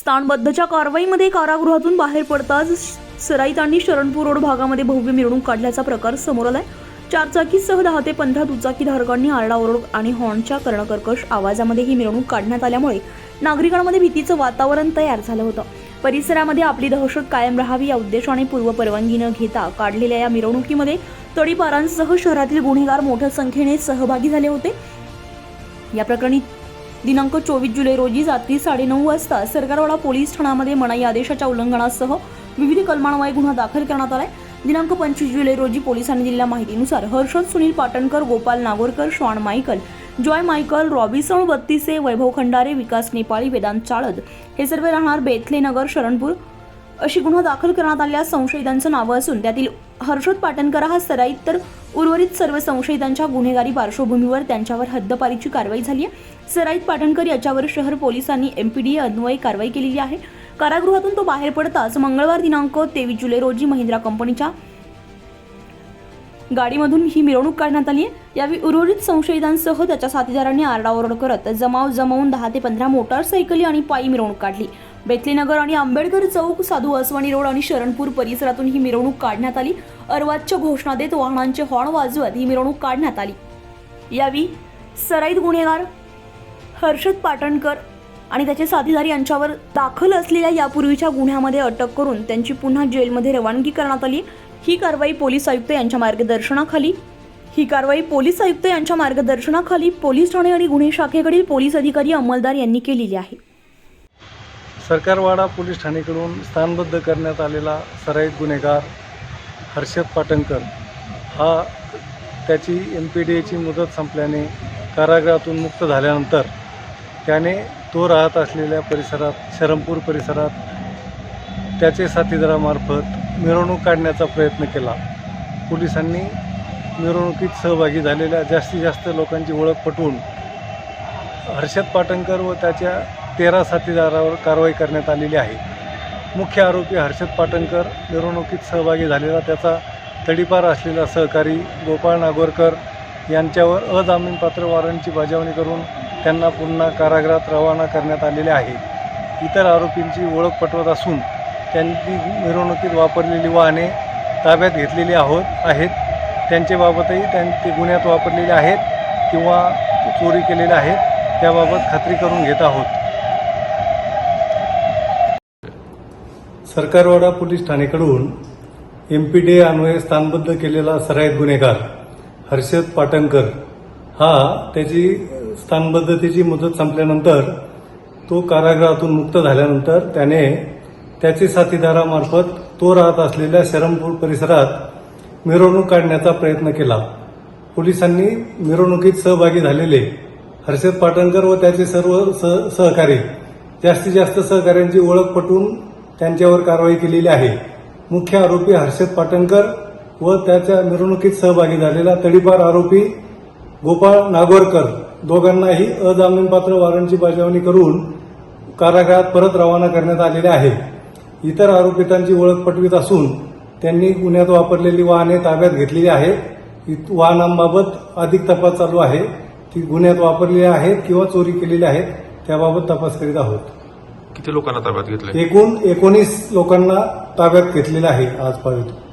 स्थानबद्धच्या कारवाईमध्ये कारागृहातून बाहेर पडताच सराईत आणि शरणपूर रोड भागामध्ये भव्य मिरवणूक काढल्याचा प्रकार समोर आलाय. चारचाकीसह दहा ते पंधरा दुचाकीधारकांनी आरडाओरड आणि हॉर्नच्या कर्णकर्कश आवाजामध्ये ही मिरवणूक काढण्यात आल्यामुळे नागरिकांमध्ये भीतीचं वातावरण तयार झालं होतं. परिसरामध्ये आपली दहशत कायम राहावी या उद्देशाने पूर्व परवानगी न घेता काढलेल्या या मिरवणुकीमध्ये तडीपारांसह शहरातील गुन्हेगार मोठ्या संख्येने सहभागी झाले होते. या प्रकरणी दिनांक चोवीस जुलै रोजी रात्री साडेनऊ वाजता सरकारवाडा पोलीस ठाण्यामध्ये मनाई आदेशाच्या उल्लंघनासह विविध कलमान्वये गुन्हा दाखल करण्यात आलाय. दिनांक पंचवीस जुलै रोजी पोलिसांनी दिलेल्या माहितीनुसार हर्षद सुनील पाटणकर गोपाल नागोरकर श्वान Michael Joy Michael Robison Battise Vaibhav Khandare Vikas Nepali Vedant Chalad हे सर्व राहणार बेथले नगर शरणपूर अशी गुन्हा दाखल करण्यात आलेल्या संशयितांचं नावं असून त्यातील हर्षद पाटणकर हा सराईत तर उर्वरित सर्व संशयितांच्या गुन्हेगारी पार्श्वभूमीवर त्यांच्यावर हद्दपारीची कारवाई झाली आहे. सराईत पाटणकर याच्यावर शहर पोलिसांनी एमपीडीए अन्वये कारवाई केलेली आहे. कारागृहातून तो बाहेर पडताच मंगळवार दिनांक तेवीस जुलै रोजी महिंद्रा कंपनीच्या गाडीमधून ही मिरवणूक काढण्यात आली आहे. यावेळी उर्वरित संशयितांसह त्याच्या साथीदारांनी आरडाओरड करत जमाव जमवून दहा ते पंधरा मोटारसायकली आणि पायी मिरवणूक काढली. बेतलीनगर आणि आंबेडकर चौक साधू असवाणी रोड आणि शरणपूर परिसरातून ही मिरवणूक काढण्यात आली. अर्वाच्य घोषणा देत वाहनांचे हॉर्न वाजवत ही मिरवणूक काढण्यात आली. यावेळी सराईत गुन्हेगार हर्षद पाटणकर आणि त्याचे साथीदार यांच्यावर दाखल असलेल्या यापूर्वीच्या गुन्ह्यामध्ये अटक करून त्यांची पुन्हा जेलमध्ये रवानगी करण्यात आली. ही कारवाई पोलीस आयुक्त यांच्या मार्गदर्शनाखाली ही कारवाई पोलीस आयुक्त यांच्या मार्गदर्शनाखाली पोलीस ठाणे आणि गुन्हे शाखेकडील पोलीस अधिकारी अंमलदार यांनी केलेली आहे. सरकारवाडा पोलीस ठाणेकडून स्थानबद्ध करण्यात आलेला सराईत गुन्हेगार हर्षद पाटणकर हा त्याची एम पी डी एची मुदत संपल्याने कारागृहातून मुक्त झाल्यानंतर त्याने तो राहत असलेल्या परिसरात शरमपूर परिसरात त्याचे साथीदारामार्फत मिरवणूक काढण्याचा प्रयत्न केला. पोलिसांनी मिरवणुकीत सहभागी झालेल्या जास्तीत जास्त लोकांची ओळख पटवून हर्षद पाटणकर व त्याच्या तेरा साथीदारावर कारवाई करण्यात आलेली आहे. मुख्य आरोपी हर्षद पाटणकर मिरवणुकीत सहभागी झालेला त्याचा तडीपार असलेला सहकारी गोपाळ नागोरकर यांच्यावर अजामीनपात्र वॉरंटची बजावणी करून त्यांना पुन्हा कारागृहात रवाना करण्यात आलेले आहे. इतर आरोपींची ओळख पटवत असून त्यांनी मिरवणुकीत वापरलेली वाहने ताब्यात घेतलेली आहोत आहेत. त्यांच्याबाबतही त्यांचे गुन्ह्यात वापरलेले आहेत किंवा चोरी केलेल्या आहेत त्याबाबत खात्री करून घेत आहोत. सरकारवाडा पोलीस ठाणेकडून एम पी डी अन्वये स्थानबद्ध केलेला सराईत गुन्हेगार हर्षद पाटणकर हा त्याची स्थानबद्धतेची मुदत संपल्यानंतर तो कारागृहातून मुक्त झाल्यानंतर त्याने त्याचे साथीदारामार्फत तो राहत असलेल्या शरमपूर परिसरात मिरवणूक काढण्याचा प्रयत्न केला. पोलिसांनी मिरवणुकीत सहभागी झालेले हर्षद पाटणकर व त्याचे सर्व सह सहकारी जास्तीत जास्त सहकाऱ्यांची ओळख पटवून त्यांच्यावर कारवाई केलेली आहे. मुख्य आरोपी हर्षद पाटणकर व त्याच्या मिरवणुकीत सहभागी झालेला तडीपार आरोपी गोपाळ नागोरकर दोघांनाही अजामीनपात्र वॉरंटची बजावणी करून कारागृहात परत रवाना करण्यात आलेले आहे. इतर आरोपितांची ओळख पटवित असून त्यांनी गुन्ह्यात वापरलेली वाहने ताब्यात घेतलेली आहेत. वाहनांबाबत अधिक तपास चालू आहे. ती गुन्ह्यात वापरलेली आहेत किंवा चोरी केलेली आहेत त्याबाबत तपास करीत आहोत. किती लोकांना ताब्यात घेतलंय? एकूण एकोणीस लोकांना ताब्यात घेतलेलं आहे आजपर्यंत.